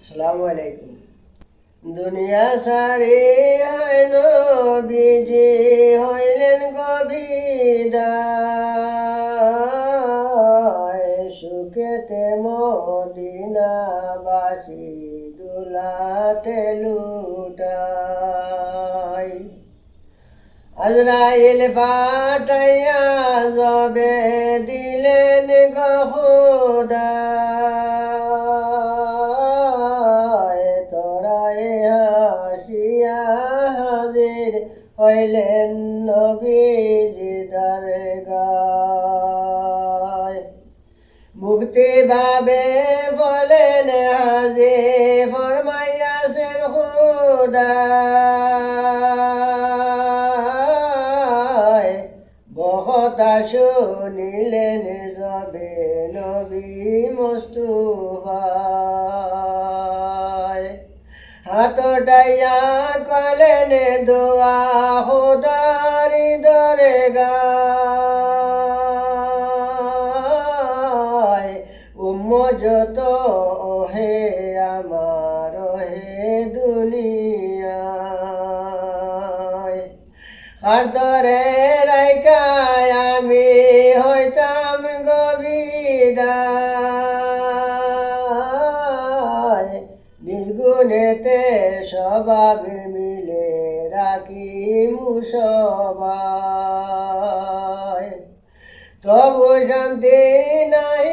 আসসালামু আলাইকুম। দুনিয়া সারি হয় নবীজি হইলেন কবিদায় সুখেতে মদিনাবাসী দুলাতে লুটাই। আজরাইল পাটাইয়া জবে দিলেন হাজির হইলেন নবীজি দরগায়। মুক্তি ভাবে বলেন হাজে ফরমাইয়াছেন খুদায় বহতা শুনিলেন যাবে নবী মস্তুফায় হাতটাইয়া কলেন দোয়া হোদারি দরে উম্ম যত হে আমার হে দুনিয়ায় আর তরে রাইকায় আমি হইতাম গবিদায় নির্গুণেতে স্বভাব মিলে রাখি মুসবাই। তবু শান্তি নাই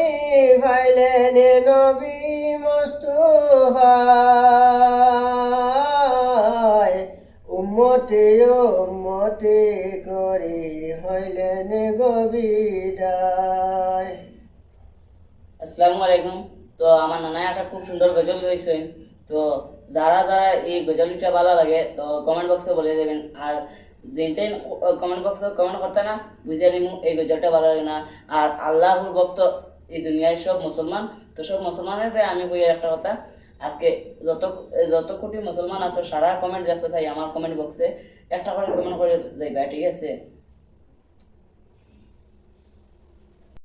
ফাইলেন নবী মস্তুফায় উম্মতি উম্মতি করি হইলেন গবিদায় আসসালামু আলাইকুম। তো আমার নানা একটা খুব সুন্দর গজল গাইছেন তো যারা যারা এই গজলটা ভালো লাগে, তো কমেন্ট বক্সে বলে দেবেন। আর যেতে কমেন্ট বক্সে কমেন্ট করতে না বুঝে নিমু এই গজলটা ভালো লাগে না। আর আল্লাহর ভক্ত এই দুনিয়ায় সব মুসলমান। তো সব মুসলমানের আমি বই একটা কথা। আজকে যত যত কোটি মুসলমান আছে, সারা কমেন্ট দেখতে চাই আমার কমেন্ট বক্সে একটা করে কমেন্ট করে যাইবা, ঠিক আছে?